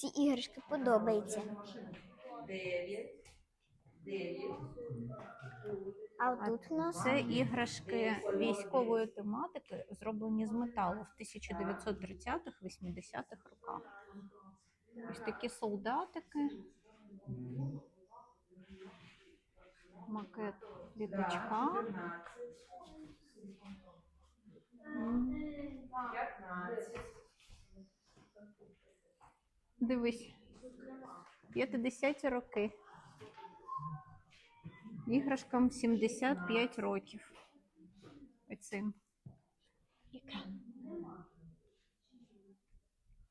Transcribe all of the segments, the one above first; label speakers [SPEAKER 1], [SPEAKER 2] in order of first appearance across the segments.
[SPEAKER 1] ці іграшки подобаються. А тут у нас
[SPEAKER 2] Це іграшки військової тематики, зроблені з металу в 1930-80-х роках. Ось такі солдатики. Макет літачка. М. Дивись, 50 роки. Іграшкам 75 років. Оцим.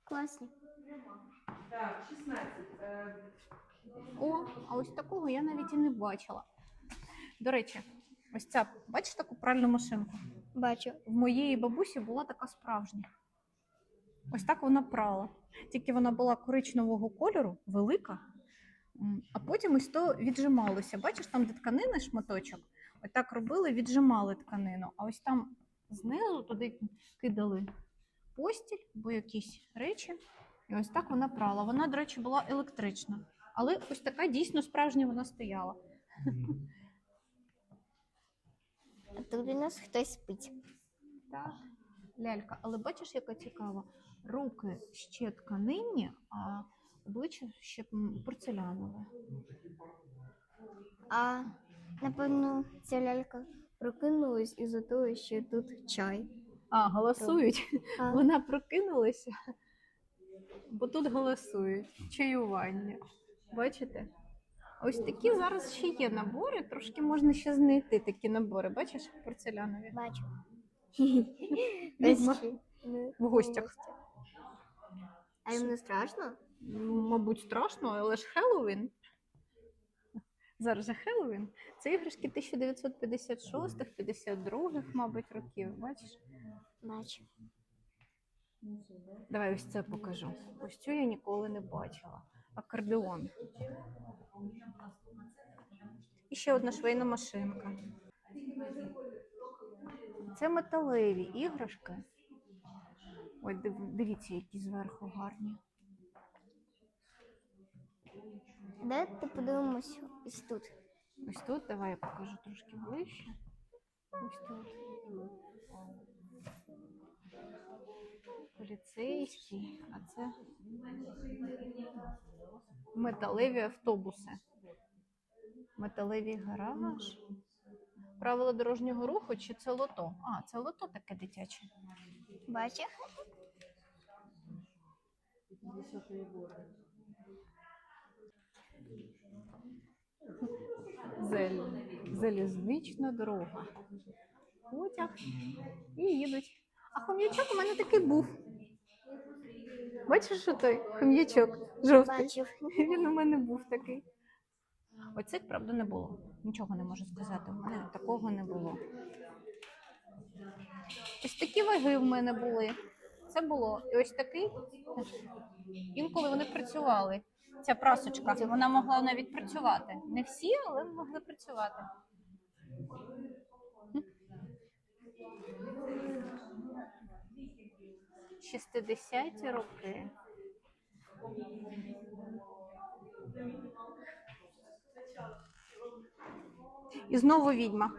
[SPEAKER 1] класні.
[SPEAKER 2] О, а ось такого я навіть і не бачила. До речі, ось ця, бачиш таку пральну машинку?
[SPEAKER 1] Бачу.
[SPEAKER 2] В моєї бабусі була така справжня. Ось так вона прала. Тільки вона була коричневого кольору, велика, а потім ось то віджималося. Бачиш, там, де тканина шматочок, отак робили, віджимали тканину. А ось там знизу туди кидали постіль або якісь речі. І ось так вона прала. Вона, до речі, була електрична. Але ось така дійсно справжня вона стояла.
[SPEAKER 1] Тут у нас хтось спить.
[SPEAKER 2] Так, лялька. Але бачиш, яка цікава? Руки ще тканинні, а обличчя ще порцелянове.
[SPEAKER 1] А напевно, ця лялька прокинулась із-за того, що тут чай.
[SPEAKER 2] А, голосують.
[SPEAKER 1] А,
[SPEAKER 2] Вона прокинулася, бо тут голосують. Чаювання. Бачите? Ось такі зараз ще є набори, трошки можна ще знайти такі набори. Бачиш, порцелянові.
[SPEAKER 1] бачу.
[SPEAKER 2] В гостях.
[SPEAKER 1] А їм не страшно?
[SPEAKER 2] Мабуть, страшно, але ж Хеллоуін. Зараз же Хеллоуін. Це іграшки 1956-52, мабуть, років. Бачиш?
[SPEAKER 1] Бачу.
[SPEAKER 2] Давай ось це покажу. Ось цю я ніколи не бачила. Акордеон. І ще одна швейна машинка. Це металеві іграшки. Ой, дивіться, які зверху гарні.
[SPEAKER 1] Давайте подивимось ось тут.
[SPEAKER 2] Ось тут, давай я покажу трошки ближче. Ось тут. Поліцейський, а це металеві автобуси. Металевий гараж. Правила дорожнього руху чи це лото? А, це лото таке дитяче.
[SPEAKER 1] Бачиш?
[SPEAKER 2] Зел... Залізнична дорога. Потяг і їдуть. А хом'ячок у мене такий був. Бачиш, що той хом'ячок жовтий?
[SPEAKER 1] Бачив.
[SPEAKER 2] Він у мене був такий. Оцих, правда, не було. Нічого не можу сказати. У мене такого не було. Ось такі ваги в мене були. Це було. І ось такий. Інколи вони працювали. Ця прасочка, вона могла навіть працювати. Не всі, але могли працювати. 60-ті роки. І знову відьма.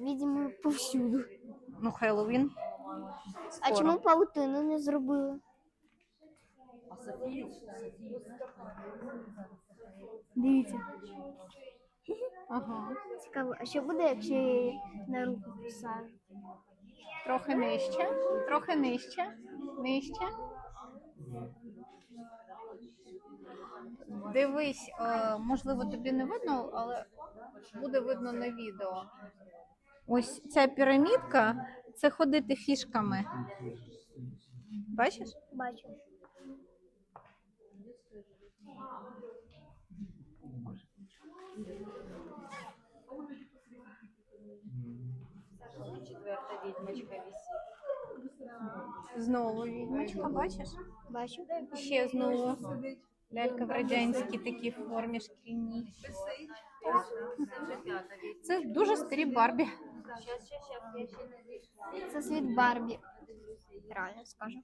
[SPEAKER 1] Відьми повсюду.
[SPEAKER 2] Ну, Хеллоуін.
[SPEAKER 1] А чому паутину не зробили? Дивіться.
[SPEAKER 2] Ага.
[SPEAKER 1] Цікаво, а що буде, якщо я її на руку посажу?
[SPEAKER 2] Трохи нижче, трохи нижче, нижче. Дивись, е, можливо, тобі не видно, але буде видно на відео. Ось ця пірамідка це ходити фішками. Бачиш?
[SPEAKER 1] Бачу.
[SPEAKER 3] Четверта відьмочка висить.
[SPEAKER 2] Знову відьмочка, бачиш?
[SPEAKER 1] Бачу.
[SPEAKER 2] Ще знову лялька в радянській такій формі шкільній.
[SPEAKER 3] Це
[SPEAKER 2] дуже старі Барбі.
[SPEAKER 1] Це світ Барбі. Реально скажу.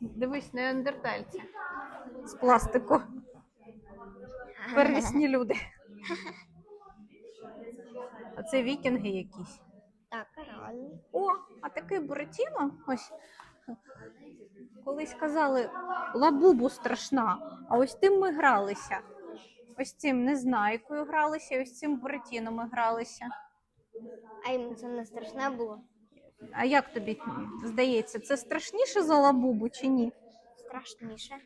[SPEAKER 2] Дивись, неандертальці з пластику. Первісні люди. А це вікінги якісь.
[SPEAKER 1] Так, реально.
[SPEAKER 2] О, а такий Буратіно, ось колись казали, лабубу страшна, а ось тим ми гралися. Ось цим незнайкою гралися, ось цим Буратіно ми гралися.
[SPEAKER 1] А їм це не страшне було.
[SPEAKER 2] А як тобі здається, це страшніше за лабубу чи ні?
[SPEAKER 1] Страшніше.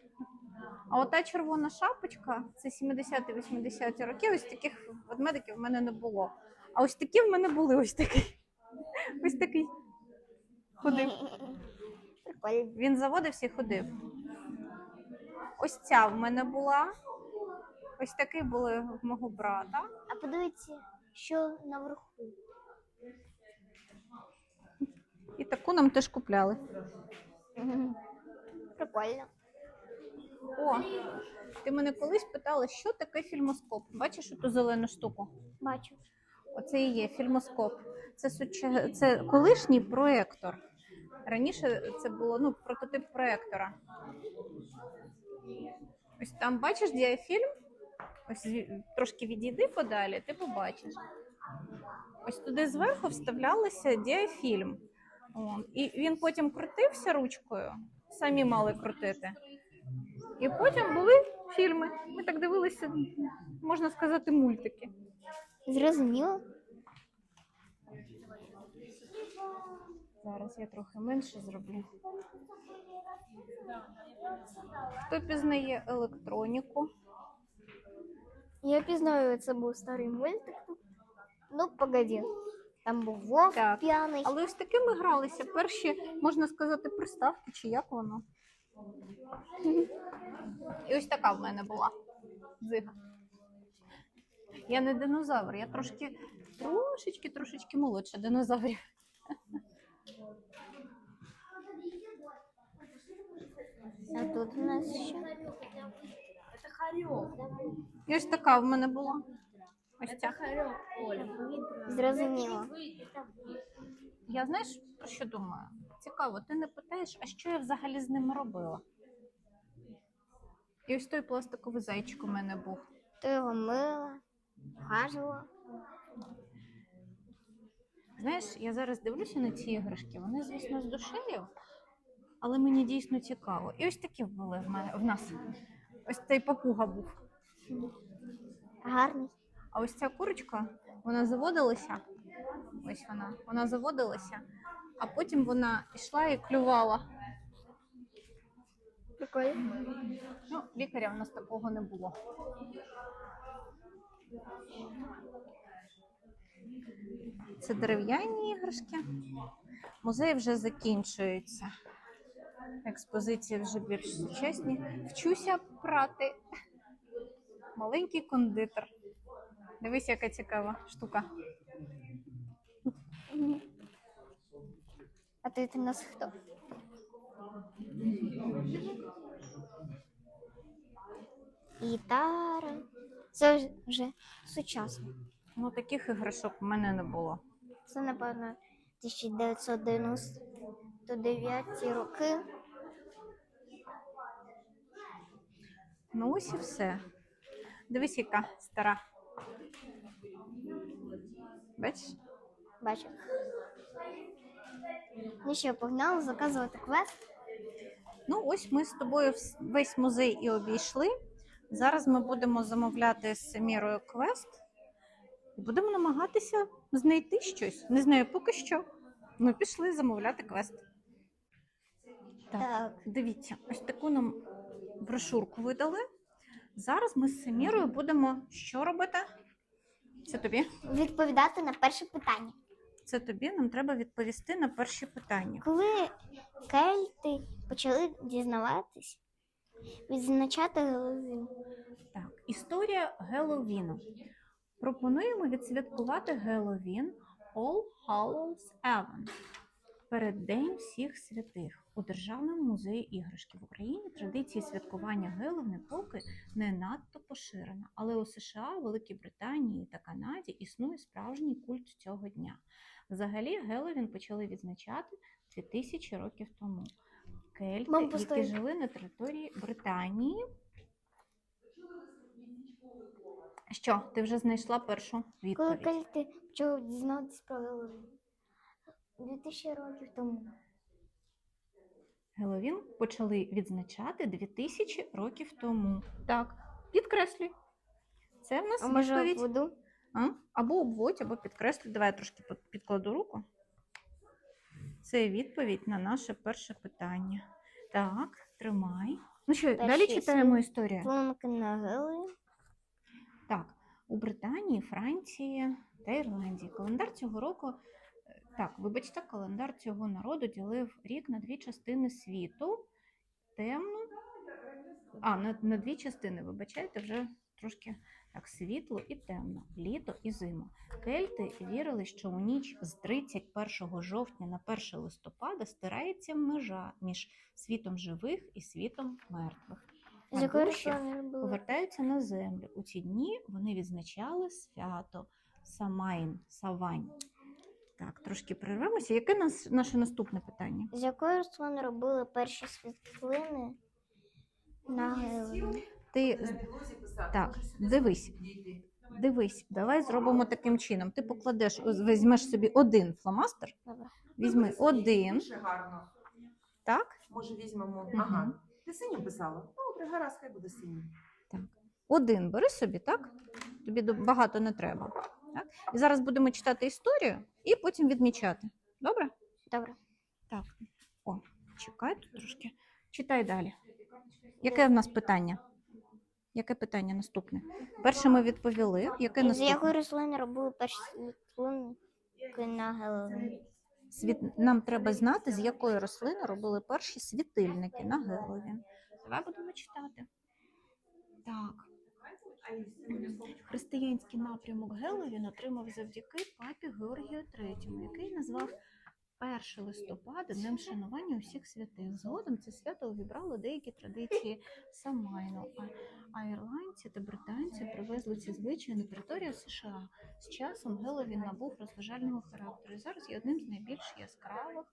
[SPEAKER 2] А ота червона шапочка це 70-80 роки. Ось таких ведмедиків в мене не було. А ось такі в мене були, ось такий. Ось такий. Ходив. Він заводився і ходив. Ось ця в мене була. Ось такі були в мого брата.
[SPEAKER 1] А подивіться, що наверху.
[SPEAKER 2] І таку нам теж купляли.
[SPEAKER 1] Прикольно.
[SPEAKER 2] О, ти мене колись питала, що таке фільмоскоп. Бачиш ту зелену штуку?
[SPEAKER 1] Бачу.
[SPEAKER 2] Оце і є фільмоскоп. Це суча... це колишній проектор. Раніше це було ну, прототип проектора. Ось там бачиш діафільм. Ось трошки відійди подалі, ти побачиш. Ось туди зверху вставлялося діафільм. От. І він потім крутився ручкою, самі мали крутити. І потім були фільми. Ми так дивилися, можна сказати, мультики.
[SPEAKER 1] Зрозуміло.
[SPEAKER 2] Зараз я трохи менше зроблю. Хто пізнає електроніку?
[SPEAKER 1] Я пізнаю, це був старий мультик. Ну, погоди. Там був вовк
[SPEAKER 2] Так.
[SPEAKER 1] п'яний.
[SPEAKER 2] Але ось такими гралися перші, можна сказати, приставки, чи як воно. І ось така в мене була дзига. Я не динозавр, я трошки, трошечки, трошечки молодша динозаврів.
[SPEAKER 1] А тут у нас що?
[SPEAKER 3] Это хорек.
[SPEAKER 2] І ось така в мене була. Ось ця.
[SPEAKER 3] Оля.
[SPEAKER 1] Зрозуміло.
[SPEAKER 2] Я знаєш, про що думаю? Цікаво, ти не питаєш, а що я взагалі з ними робила? І ось той пластиковий зайчик у мене був.
[SPEAKER 1] Ти його мила, вхажувала.
[SPEAKER 2] Знаєш, я зараз дивлюся на ці іграшки, вони, звісно, з душею, але мені дійсно цікаво. І ось такі були в, мене, в нас. Ось цей папуга був.
[SPEAKER 1] Гарний.
[SPEAKER 2] А ось ця курочка, вона заводилася. Ось вона. Вона заводилася, а потім вона йшла і клювала.
[SPEAKER 1] Прикольно.
[SPEAKER 2] Ну, лікаря в нас такого не було. Це дерев'яні іграшки. Музей вже закінчується. Експозиції вже більш сучасні. Вчуся прати. Маленький кондитер. Дивись, яка цікава штука.
[SPEAKER 1] А ти у нас хто? Гітара. Це вже сучасно.
[SPEAKER 2] Ну, таких іграшок в мене не було.
[SPEAKER 1] Це, напевно, 1999 роки.
[SPEAKER 2] Ну, ось і все. Дивись, яка стара. Бачиш?
[SPEAKER 1] Бачу. Ну що, погнали заказувати квест.
[SPEAKER 2] Ну, ось ми з тобою вс- весь музей і обійшли. Зараз ми будемо замовляти з Мірою квест і будемо намагатися знайти щось. Не знаю поки що. Ми пішли замовляти квест. Так,
[SPEAKER 1] Так.
[SPEAKER 2] дивіться, ось таку нам брошурку видали. Зараз ми з Семірою будемо що робити? Це тобі?
[SPEAKER 1] Відповідати на перше питання.
[SPEAKER 2] Це тобі. Нам треба відповісти на перші питання.
[SPEAKER 1] Коли кельти почали дізнаватись, відзначати Геловін.
[SPEAKER 2] Так, історія Геловіну. Пропонуємо відсвяткувати Геловін All Hallows Eve. Переддень всіх святих. У Державному музеї іграшки в Україні традиції святкування Геловни поки не надто поширена, але у США, Великій Британії та Канаді існує справжній культ цього дня. Взагалі, Геловін почали відзначати 2000 років тому. Кельти,
[SPEAKER 1] Мам,
[SPEAKER 2] які жили на території Британії. Що, ти вже знайшла першу
[SPEAKER 1] Коли
[SPEAKER 2] відповідь?
[SPEAKER 1] кельти почали дізнатися про Геловін? 2000 років тому.
[SPEAKER 2] Геловін почали відзначати 2000 років тому. Так, підкреслюй. Це в нас
[SPEAKER 1] А може
[SPEAKER 2] відповідь.
[SPEAKER 1] воду?
[SPEAKER 2] А? Або обводь, або підкреслюй. Давай я трошки під- підкладу руку. Це відповідь на наше перше питання. Так, тримай. Ну що, далі читаємо історію.
[SPEAKER 1] Планки на Геловін.
[SPEAKER 2] Так, у Британії, Франції та Ірландії календар цього року. е, Так, вибачте, календар цього народу ділив рік на дві частини світу. Темну. А, на, на дві частини, вибачайте, вже трошки так, світло і темно, літо і зима. Кельти вірили, що у ніч з 31 жовтня на 1 листопада стирається межа між світом живих і світом мертвих.
[SPEAKER 1] Рослини
[SPEAKER 2] повертаються на землю. У ці дні вони відзначали свято Самайн, Савань. Так, трошки перервемося. Яке нас, наше наступне питання?
[SPEAKER 1] З якої рослини робили перші світлини на?
[SPEAKER 2] Ти так, дивись, дивись, давай зробимо таким чином. Ти покладеш, візьмеш собі один фломастер,
[SPEAKER 1] Добре.
[SPEAKER 2] візьми один,
[SPEAKER 4] Дуже гарно.
[SPEAKER 2] так,
[SPEAKER 4] Може, візьмемо. Ага. Ти синім писала? Добре, гаразд, хай буде синім.
[SPEAKER 2] один бери собі, так? Тобі багато не треба. Так? І зараз будемо читати історію і потім відмічати. Добре?
[SPEAKER 1] Добре.
[SPEAKER 2] Так, о, чекай тут трошки. Читай далі. Яке в нас питання? Яке питання наступне? Перше ми відповіли. Яке
[SPEAKER 1] З
[SPEAKER 2] наступне?
[SPEAKER 1] якої рослини робили перші світлини на Геловін?
[SPEAKER 2] Світ... Нам треба знати, з якої рослини робили перші світильники на гелові. Давай будемо читати. Так. Християнський напрямок Геловін отримав завдяки папі Георгію III, який назвав 1 листопада днем шанування усіх святих. Згодом це свято увібрало деякі традиції Самайну, а, ірландці та британці привезли ці звичаї на територію США. З часом Геловін набув розважального характеру і зараз є одним з найбільш яскравих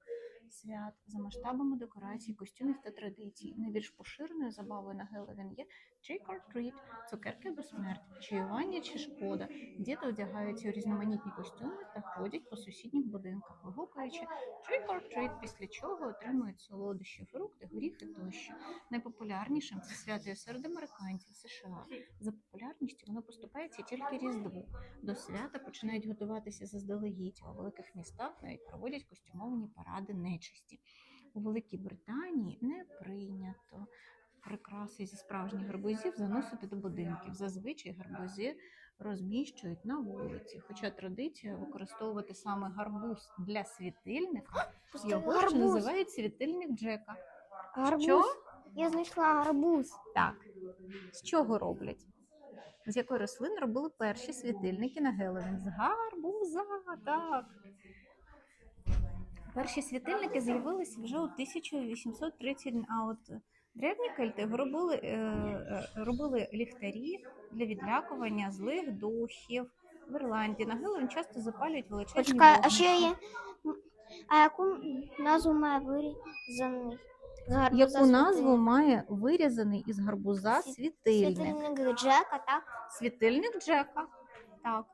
[SPEAKER 2] свят за масштабами декорацій, костюмів та традицій. Найбільш поширеною забавою на Геловін є trick or treat – цукерки до смерті, чаювання чи шкода. Діти одягаються у різноманітні костюми та ходять по сусідніх будинках, вигукуючи trick or treat, після чого отримують солодощі, фрукти, горіхи тощо. Найпопулярнішим це свято серед американців США. За популярністю воно поступається тільки Різдву. До свята починають готуватися заздалегідь, у великих містах навіть проводять костюмовані паради нечисті. У Великій Британії не прийнято прикраси зі справжніх гарбузів заносити до будинків. Зазвичай гарбузи розміщують на вулиці. Хоча традиція використовувати саме гарбуз для світильника, його
[SPEAKER 1] Гарбуз.
[SPEAKER 2] називають світильник Джека.
[SPEAKER 1] Гарбуз.
[SPEAKER 2] Що?
[SPEAKER 1] Я знайшла гарбуз.
[SPEAKER 2] Так. З чого роблять? З якої рослини робили перші світильники на Геловін? З гарбуза, так. Перші світильники з'явилися вже у 1830, а от древні кельти робили, е, е, робили ліхтарі для відлякування злих духів. В Ірландії на Геловін часто запалюють величезні
[SPEAKER 1] Почекай, а ще
[SPEAKER 2] вогнища.
[SPEAKER 1] є. А яку назву має вирізаний? з гарбуза
[SPEAKER 2] Яку назву
[SPEAKER 1] світильник?
[SPEAKER 2] має вирізаний із гарбуза
[SPEAKER 1] Сві-
[SPEAKER 2] світильник?
[SPEAKER 1] Світильник Джека, так?
[SPEAKER 2] Світильник Джека. Так.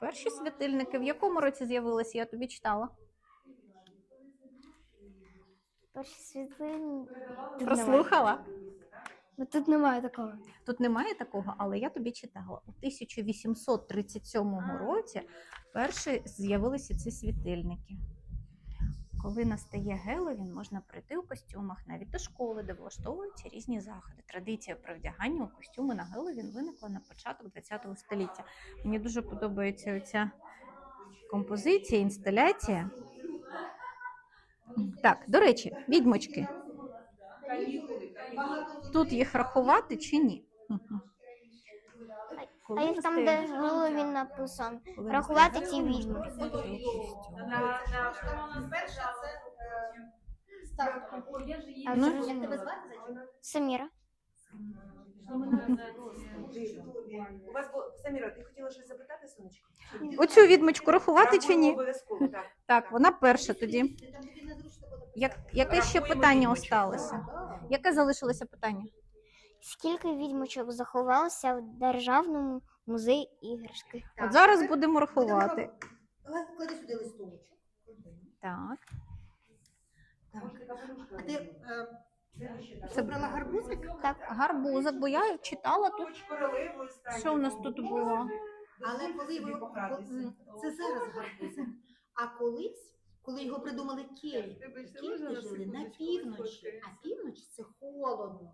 [SPEAKER 2] Перші світильники в якому році з'явилися, я тобі читала.
[SPEAKER 1] Перший світильник. Тут немає.
[SPEAKER 2] Прослухала?
[SPEAKER 1] Ну, Тут немає такого.
[SPEAKER 2] Тут немає такого, але я тобі читала. У 1837 році перші з'явилися ці світильники. Коли настає Геловін, можна прийти у костюмах навіть до школи, де влаштовуються різні заходи. Традиція про вдягання у костюми на Геловін виникла на початок ХХ століття. Мені дуже подобається ця композиція, інсталяція. Так, до речі, відьмочки. Тут їх рахувати чи ні?
[SPEAKER 1] А їх там, де Геловін написано.
[SPEAKER 2] коли
[SPEAKER 1] рахувати ці відьми. Саміра.
[SPEAKER 4] У вас було Саміра, ти хотіла щось запитати, сонечко?
[SPEAKER 2] Оцю відмичку рахувати чи ні?
[SPEAKER 4] Обов'язково, так.
[SPEAKER 2] Так, вона перша тоді. Як, яке ще
[SPEAKER 4] Рахуємо
[SPEAKER 2] питання осталося? Яке залишилося питання?
[SPEAKER 1] Скільки відьмочок заховалося в Державному музеї іграшки?
[SPEAKER 2] От зараз будемо рахувати.
[SPEAKER 5] Клади сюди листочок.
[SPEAKER 2] Так.
[SPEAKER 5] А ти е, вибрала гарбузик?
[SPEAKER 1] Так,
[SPEAKER 2] Гарбузик, бо я читала тут. Що у нас тут було?
[SPEAKER 5] Але коли ви це зараз гарбузик. А колись, коли його придумали кельти, кельти жили на півночі, а північ це холодно.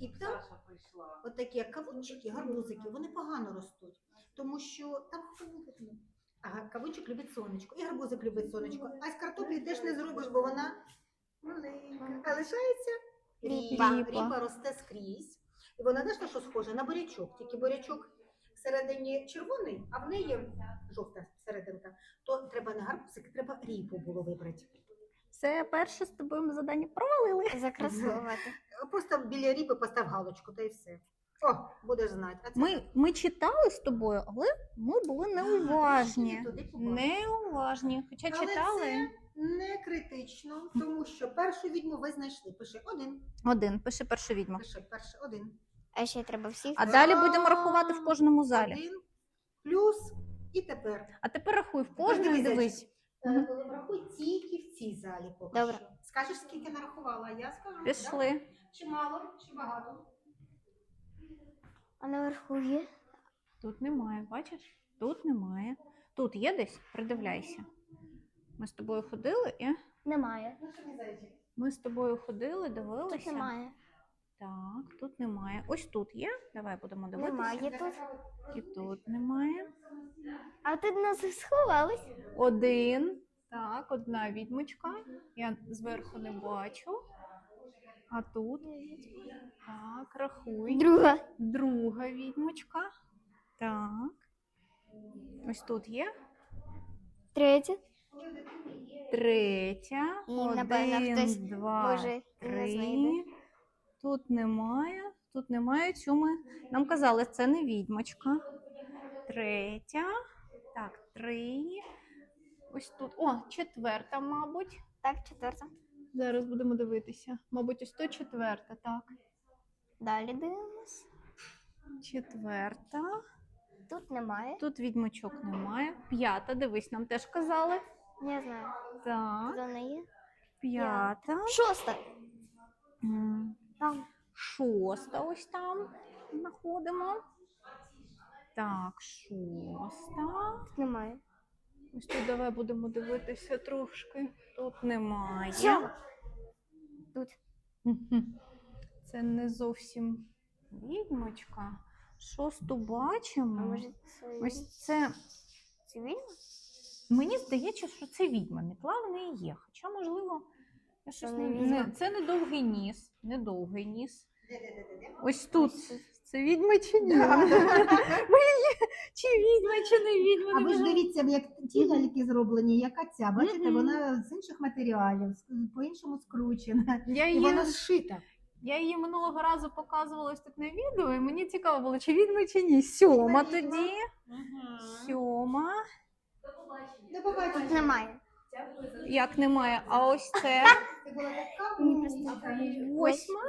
[SPEAKER 5] І там от такі кавунчики, гарбузики, вони погано ростуть, тому що там холодно. А кавунчик любить сонечко, і гарбузик любить сонечко. А з картоплі теж не зробиш, бо вона маленька. А лишається ріпа.
[SPEAKER 2] Ріпа.
[SPEAKER 5] Ріпа росте скрізь. І вона теж на що схожа? На бурячок. Тільки бурячок всередині червоний, а в неї жовта серединка. То треба не гарбузик, треба ріпу було вибрати.
[SPEAKER 2] Все, перше з тобою ми завдання провалили.
[SPEAKER 1] закрасувати.
[SPEAKER 5] Просто біля ріпи постав галочку, та й все. О, будеш знати. А це
[SPEAKER 2] Ми, ми читали з тобою, але ми були неуважні.
[SPEAKER 5] Туди.
[SPEAKER 2] Неуважні. Хоча
[SPEAKER 5] Але
[SPEAKER 2] читали
[SPEAKER 5] це не критично, тому що першу відьму ви знайшли. Пиши один.
[SPEAKER 2] один. Пиши першу відьму.
[SPEAKER 5] Пиши перший один.
[SPEAKER 1] А ще треба всіх.
[SPEAKER 2] А далі будемо рахувати в кожному залі.
[SPEAKER 5] Один плюс і тепер.
[SPEAKER 2] А тепер рахуй в кожному і дивись.
[SPEAKER 5] Е, Врахуй тільки в цій залі поки
[SPEAKER 1] Добре.
[SPEAKER 5] що. Скажеш, скільки нарахувала, а я скажу. да?
[SPEAKER 2] Пішли.
[SPEAKER 5] Чи мало, чи багато?
[SPEAKER 1] А наверху є.
[SPEAKER 2] Тут немає, бачиш? Тут немає. Тут є десь? Придивляйся. Ми з тобою ходили і
[SPEAKER 1] Немає.
[SPEAKER 5] Ну,
[SPEAKER 2] ми з тобою ходили, дивилися.
[SPEAKER 1] Тут немає.
[SPEAKER 2] Так, тут немає. Ось тут є. Давай будемо дивитися.
[SPEAKER 1] Немає тут.
[SPEAKER 2] І тут немає.
[SPEAKER 1] А тут нас сховались.
[SPEAKER 2] Один. Так, одна відьмочка. Я зверху не бачу. А тут. Так, рахуй.
[SPEAKER 1] Друга.
[SPEAKER 2] Друга відьмочка. Так. Ось тут є.
[SPEAKER 1] Третя.
[SPEAKER 2] Третя.
[SPEAKER 1] І, напевно,
[SPEAKER 2] Один,
[SPEAKER 1] хтось
[SPEAKER 2] два,
[SPEAKER 1] може не
[SPEAKER 2] три.
[SPEAKER 1] знайде.
[SPEAKER 2] Тут немає. Тут немає. Цю ми нам казали, це не відьмочка. Третя. Так, три. Ось тут. О, четверта, мабуть.
[SPEAKER 1] Так, четверта.
[SPEAKER 2] Зараз будемо дивитися. Мабуть, ось то четверта, так.
[SPEAKER 1] Далі дивимось.
[SPEAKER 2] Четверта.
[SPEAKER 1] Тут немає.
[SPEAKER 2] Тут відьмочок немає. П'ята, дивись, нам теж казали.
[SPEAKER 1] Не знаю.
[SPEAKER 2] Так,
[SPEAKER 1] вона є.
[SPEAKER 2] п'ята.
[SPEAKER 1] Шоста.
[SPEAKER 2] М,
[SPEAKER 1] Там.
[SPEAKER 2] Шоста ось там знаходимо. Так, шоста.
[SPEAKER 1] Тут немає.
[SPEAKER 2] Ось тут давай будемо дивитися трошки. Тут немає.
[SPEAKER 1] Сьома. Тут.
[SPEAKER 2] Мгм. Це не зовсім відьмочка. Шосту
[SPEAKER 1] А
[SPEAKER 2] бачимо.
[SPEAKER 1] може це,
[SPEAKER 2] Ось це.
[SPEAKER 1] це відьма?
[SPEAKER 2] Мені здається, що це відьма. Мітла в неї є. Хоча, можливо, я щось не,
[SPEAKER 1] не відьма.
[SPEAKER 2] не це не довгий ніс. Не довгий ніс. Ось тут. Це відьма чи ні? Чи відьма, чи не відьма?
[SPEAKER 5] А ви ж дивіться, як ті ляльки зроблені, яка ця. Бачите, вона з інших матеріалів, по-іншому скручена.
[SPEAKER 2] Я
[SPEAKER 5] І вона зшита.
[SPEAKER 2] я її минулого разу показувала ось тут на відео, і мені цікаво було, чи відьма, чи ні. Сьома
[SPEAKER 5] Відьма.
[SPEAKER 2] тоді. Сьома.
[SPEAKER 5] До побачення.
[SPEAKER 1] Тут немає.
[SPEAKER 2] Як немає, а ось це восьма.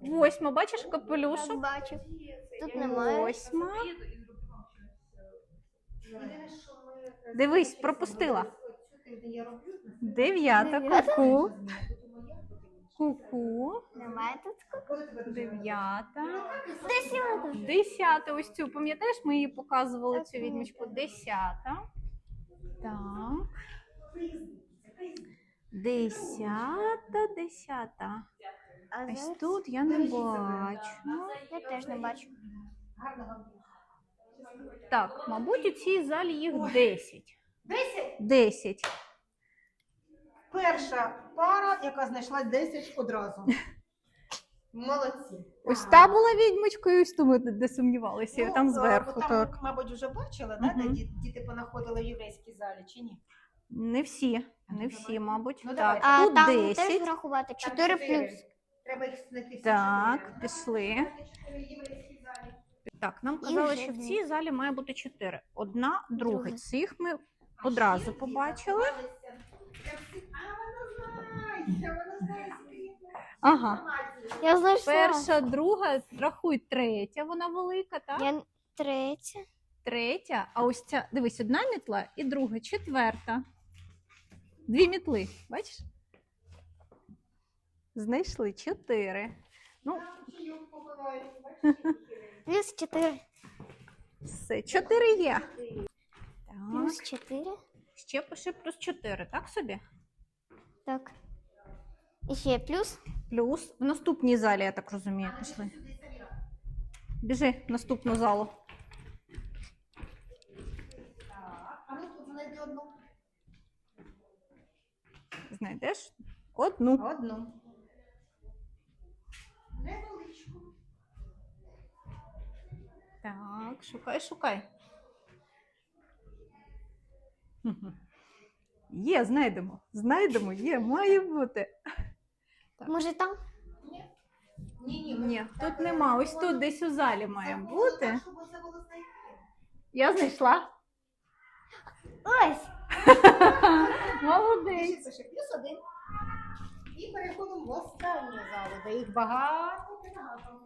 [SPEAKER 2] Восьма, бачиш капелюшок?
[SPEAKER 1] бачу. Тут немає.
[SPEAKER 2] Восьма. Дивись, пропустила. Дев'ята,
[SPEAKER 1] Дев'ята?
[SPEAKER 2] ку-ку. Ку-ку.
[SPEAKER 1] Немає тут.
[SPEAKER 2] Дев'ята.
[SPEAKER 1] Десята.
[SPEAKER 2] Десята. Ось цю, пам'ятаєш, ми її показували цю відмічку. Десята. Так. Десята, десята.
[SPEAKER 1] А
[SPEAKER 2] Ось
[SPEAKER 1] зараз
[SPEAKER 2] тут я не бачу.
[SPEAKER 1] я теж не бачу.
[SPEAKER 2] Так, мабуть, у цій залі їх 10.
[SPEAKER 5] Десять?
[SPEAKER 2] 10.
[SPEAKER 5] Перша пара, яка знайшла 10 одразу. Молодці.
[SPEAKER 2] Ось та була відьмочкою, ось тому де сумнівалися,
[SPEAKER 5] Ну,
[SPEAKER 2] там
[SPEAKER 5] а,
[SPEAKER 2] зверху.
[SPEAKER 5] Там,
[SPEAKER 2] Так.
[SPEAKER 5] мабуть, вже бачила, да, де
[SPEAKER 2] Мгм.
[SPEAKER 5] ді- діти понаходили в єврейській залі, чи ні?
[SPEAKER 2] Не всі, не всі, мабуть.
[SPEAKER 5] Ну,
[SPEAKER 2] так.
[SPEAKER 1] А
[SPEAKER 2] тут
[SPEAKER 1] там
[SPEAKER 2] 10.
[SPEAKER 1] теж врахувати 4 плюс.
[SPEAKER 5] Треба їх знайти. всі
[SPEAKER 2] Так,
[SPEAKER 5] чотири.
[SPEAKER 2] пішли.
[SPEAKER 5] Чотири єврейські залі.
[SPEAKER 2] Так, нам казали,
[SPEAKER 1] вже
[SPEAKER 2] що в
[SPEAKER 1] дві.
[SPEAKER 2] цій залі має бути 4. Одна, друга.
[SPEAKER 1] Друга.
[SPEAKER 2] Цих ми одразу побачили.
[SPEAKER 5] А вона знає, вона знає свої
[SPEAKER 2] Ага.
[SPEAKER 1] Я знайшла.
[SPEAKER 2] Перша, друга, рахуй, третя, вона велика, так?
[SPEAKER 1] Я третя.
[SPEAKER 2] Третя, а ось ця, дивись, одна мітла і друга, четверта. Дві мітли, бачиш? Знайшли чотири. Ну,
[SPEAKER 1] Плюс 4.
[SPEAKER 2] все, чотири є.
[SPEAKER 1] Плюс
[SPEAKER 2] Так,
[SPEAKER 1] 4.
[SPEAKER 2] ще пиши плюс чотири, так собі?
[SPEAKER 1] Так. І ще плюс.
[SPEAKER 2] Плюс в наступній залі, я так розумію, пішли. Біжи в наступну залу.
[SPEAKER 5] А тут знайди одну.
[SPEAKER 2] Знайдеш одну.
[SPEAKER 5] Одну. Невеличку.
[SPEAKER 2] Так, шукай, шукай. Є, знайдемо. Знайдемо, є, має бути.
[SPEAKER 1] Може там?
[SPEAKER 5] Ні, ні,
[SPEAKER 2] Ні, тут нема. Ось тут десь у залі має бути. Я знайшла.
[SPEAKER 1] Ось.
[SPEAKER 2] Молодець.
[SPEAKER 5] Плюс один. І переходимо в останню залу, де їх багато багато.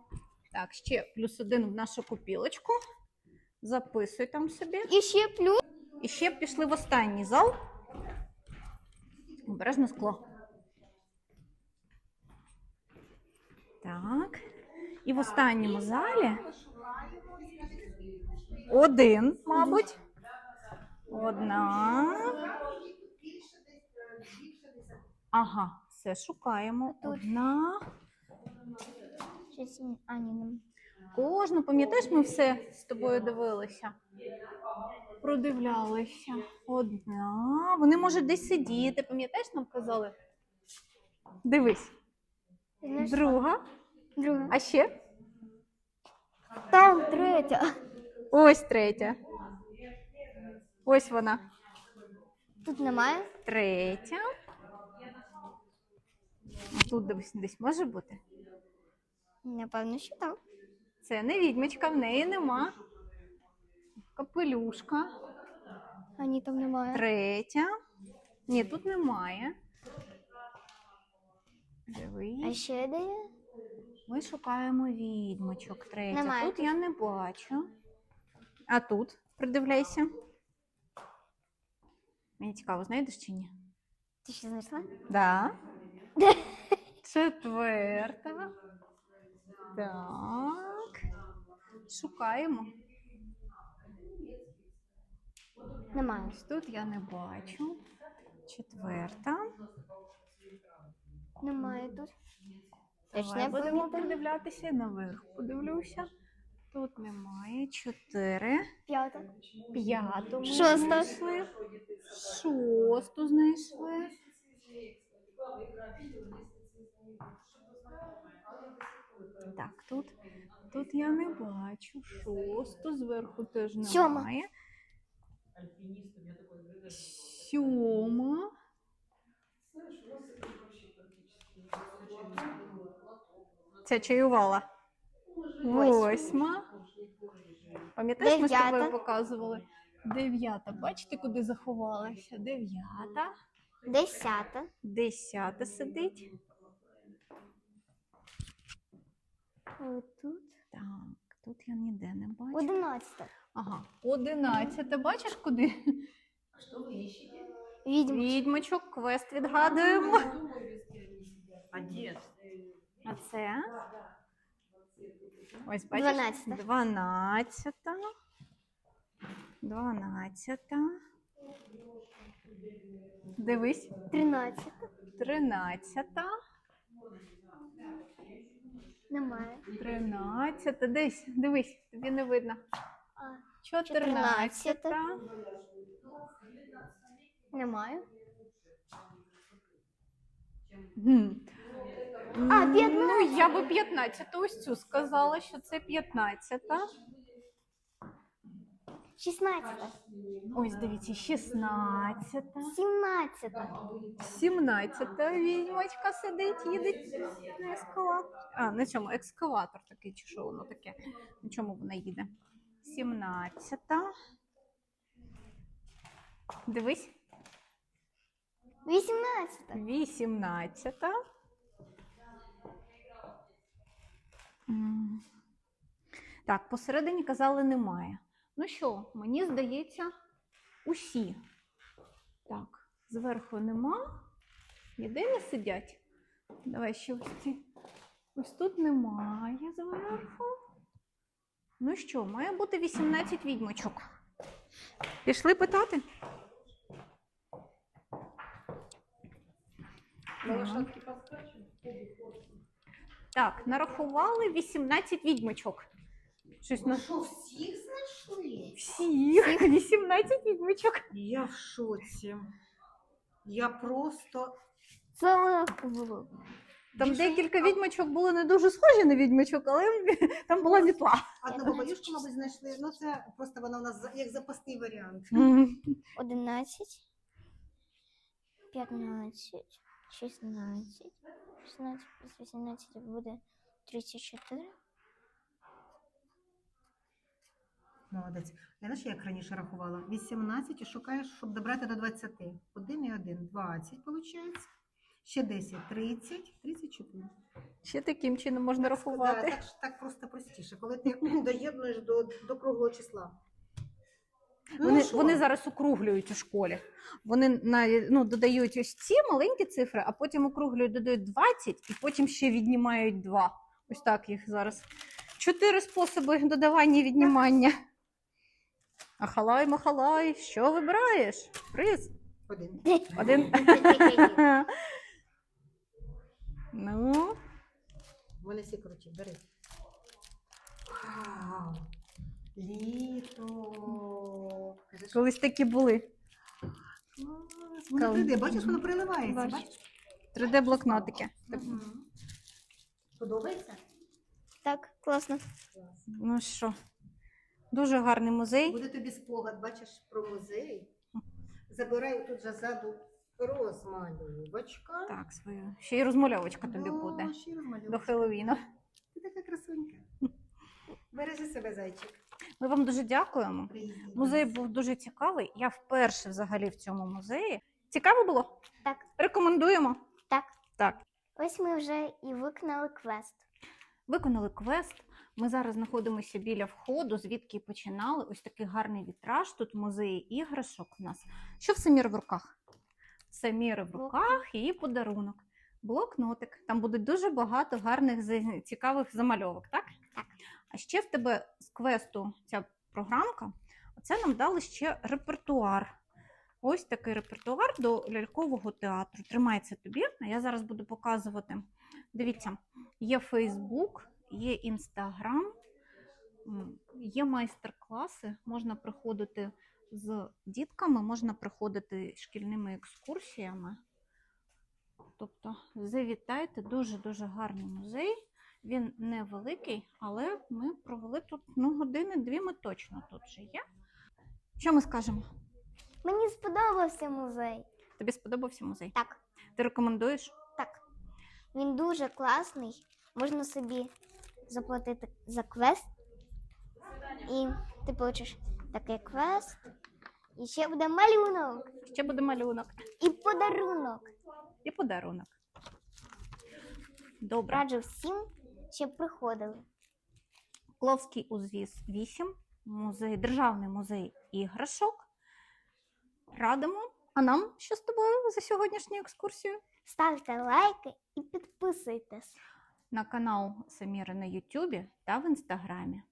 [SPEAKER 2] Так, ще плюс один в нашу копілочку. Записуй там собі.
[SPEAKER 1] І ще плюс.
[SPEAKER 2] І ще пішли в останній зал. Обережно скло. Так. І в останньому залі один, мабуть. Одна. Ага, все шукаємо. Одна. Кожну, пам'ятаєш, ми все з тобою дивилися? Продивлялися. Одна. Вони можуть десь сидіти, пам'ятаєш, нам казали? Дивись.
[SPEAKER 1] Знаєш?
[SPEAKER 2] Друга.
[SPEAKER 1] Друга.
[SPEAKER 2] А ще?
[SPEAKER 1] Там третя.
[SPEAKER 2] Ось третя. Ось вона.
[SPEAKER 1] Тут немає.
[SPEAKER 2] Третя. А Тут десь, десь може бути.
[SPEAKER 1] Напевно, що так.
[SPEAKER 2] Це не відьмочка, в неї нема. Капелюшка.
[SPEAKER 1] А ні, там немає.
[SPEAKER 2] Третя. Ні, тут немає.
[SPEAKER 1] А ще де є?
[SPEAKER 2] Ми шукаємо відьмочок. Третя.
[SPEAKER 1] Немає
[SPEAKER 2] Тут
[SPEAKER 1] тут.
[SPEAKER 2] я не бачу. А тут придивляйся. Мені цікаво, знайдеш чи ні?
[SPEAKER 1] Ти ще знайшла?
[SPEAKER 2] Да. Четверта. Так. Шукаємо.
[SPEAKER 1] Немає.
[SPEAKER 2] Ось тут я не бачу. Четверта.
[SPEAKER 1] Немає тут.
[SPEAKER 2] Давай будемо
[SPEAKER 1] пам'ятаю.
[SPEAKER 2] придивлятися наверх. Подивлюся. Тут немає. Чотири.
[SPEAKER 1] П'ята.
[SPEAKER 2] П'яту. ми
[SPEAKER 1] Шоста.
[SPEAKER 2] знайшли. Шосту знайшли. Так, тут, тут я не бачу. Шосту зверху теж немає.
[SPEAKER 1] Сьома.
[SPEAKER 2] Це чаювала. Восьма. Пам'ятаєш, ми з тобою показували? Дев'ята. Бачите, куди заховалася? Дев'ята.
[SPEAKER 1] Десята.
[SPEAKER 2] Десята сидить.
[SPEAKER 1] Отут.
[SPEAKER 2] Так, тут я ніде не бачу.
[SPEAKER 1] Одинадцята.
[SPEAKER 2] Ага, одинадцята. Бачиш куди?
[SPEAKER 1] Відьма.
[SPEAKER 2] Відьмочок, квест відгадуємо. А це? Ось бачиш?
[SPEAKER 1] Дванадцята.
[SPEAKER 2] Дванадцята. Дванадцята. Дивись.
[SPEAKER 1] Тринадцята.
[SPEAKER 2] Тринадцята.
[SPEAKER 1] Немає.
[SPEAKER 2] Тринадцята. Десь, дивись, тобі не видно. Чотирнадцята.
[SPEAKER 1] Немає.
[SPEAKER 2] Гм.
[SPEAKER 1] А, 15.
[SPEAKER 2] Ну, я би 15 ось цю сказала, що це 15.
[SPEAKER 1] 16,
[SPEAKER 2] Ось дивіться, 16,
[SPEAKER 1] 17,
[SPEAKER 2] 17 відьмочка сидить, їде на ескалатор. А, на цьому екскаватор такий, чи що воно таке? На чому вона їде? 17. Дивись,
[SPEAKER 1] 18,
[SPEAKER 2] 18. М. Так, посередині казали немає. Ну що, мені здається, усі. Так, зверху нема. Єдине сидять. Давай ще ось ці. Ось тут немає зверху. Ну що, має бути 18 відьмочок. Пішли питати? Так, нарахували 18 відьмочок. Щось на
[SPEAKER 5] що, всіх знайшли?
[SPEAKER 2] всіх 18 відьмочок.
[SPEAKER 5] Я в шоці. Я просто
[SPEAKER 1] це легко.
[SPEAKER 2] Там
[SPEAKER 5] Більше
[SPEAKER 2] декілька відьмочок були не дуже схожі на відьмочок, але там була мітла.
[SPEAKER 5] одного баюшку, мабуть, знайшли. Ну це просто вона у нас за- як запасний варіант.
[SPEAKER 1] 11, 15, 16, 16 плюс 18 буде 34.
[SPEAKER 5] Молодець. Я знаєш, як раніше рахувала? 18 і шукаєш, щоб добрати до 20. 1 і 1, 20, виходить. Ще 10, 30, 34.
[SPEAKER 2] Ще таким чином можна
[SPEAKER 5] Да,
[SPEAKER 2] рахувати.
[SPEAKER 5] так, так просто простіше, коли ти доєднуєш до, до круглого числа. Ну,
[SPEAKER 2] Вони,
[SPEAKER 5] що?
[SPEAKER 2] вони зараз округлюють у школі. Вони на, ну, додають ось ці маленькі цифри, а потім округлюють, додають 20 і потім ще віднімають 2. Ось так їх зараз. Чотири способи додавання і віднімання. Ахалай, махалай, що вибираєш? Приз.
[SPEAKER 5] Один.
[SPEAKER 2] Один. ну,
[SPEAKER 5] Вони всі круті, бери. Вау! Літо.
[SPEAKER 2] Колись такі були.
[SPEAKER 5] Воно
[SPEAKER 2] Кал-
[SPEAKER 5] 3D, бачиш, воно. Бачиш?
[SPEAKER 2] 3D-блокнотики.
[SPEAKER 5] Мгм. Подобається?
[SPEAKER 1] Так, класно.
[SPEAKER 2] Ну що, дуже гарний музей.
[SPEAKER 5] Буде тобі спогад, бачиш, про музей. Забираю тут же ззаду розмальовочка.
[SPEAKER 2] Так, свою. Ще й розмальовочка тобі буде. До Хеллоуіну.
[SPEAKER 5] Ти така красунька. Бережи себе, зайчик.
[SPEAKER 2] Ми вам дуже дякуємо. Музей був дуже цікавий. Я вперше взагалі в цьому музеї. Цікаво було?
[SPEAKER 1] Так.
[SPEAKER 2] Рекомендуємо.
[SPEAKER 1] Так.
[SPEAKER 2] Так.
[SPEAKER 1] Ось ми вже і виконали квест.
[SPEAKER 2] Виконали квест. Ми зараз знаходимося біля входу, звідки починали. Ось такий гарний вітраж. Тут музеї іграшок у нас. Що в Саміри в руках? Саміри в руках, її подарунок. Блокнотик. Там буде дуже багато гарних цікавих замальовок, так?
[SPEAKER 1] Так.
[SPEAKER 2] А ще в тебе з квесту ця програмка. Оце нам дали ще репертуар. Ось такий репертуар до лялькового театру. Тримається тобі, я зараз буду показувати. Дивіться, є Фейсбук, є Інстаграм, є майстер-класи. Можна приходити з дітками, можна приходити шкільними екскурсіями. Тобто завітайте, дуже-дуже гарний музей. Він невеликий, але ми провели тут ну, години-дві ми точно тут вже є. Що ми скажемо?
[SPEAKER 1] Мені сподобався музей.
[SPEAKER 2] Тобі сподобався музей?
[SPEAKER 1] Так,
[SPEAKER 2] Ти рекомендуєш?
[SPEAKER 1] так. Він дуже класний. Можна собі заплатити за квест. І ти получиш такий квест. І ще буде малюнок
[SPEAKER 2] Ще буде малюнок
[SPEAKER 1] і подарунок.
[SPEAKER 2] і подарунок. Добре.
[SPEAKER 1] Раджу всім, щоб приходили.
[SPEAKER 2] Кловський узвіз 8, музей, Державний музей іграшок. Радимо. А нам що з тобою за сьогоднішню екскурсію?
[SPEAKER 1] Ставте лайки і підписуйтесь.
[SPEAKER 2] На канал Саміри на Ютубі та в Інстаграмі.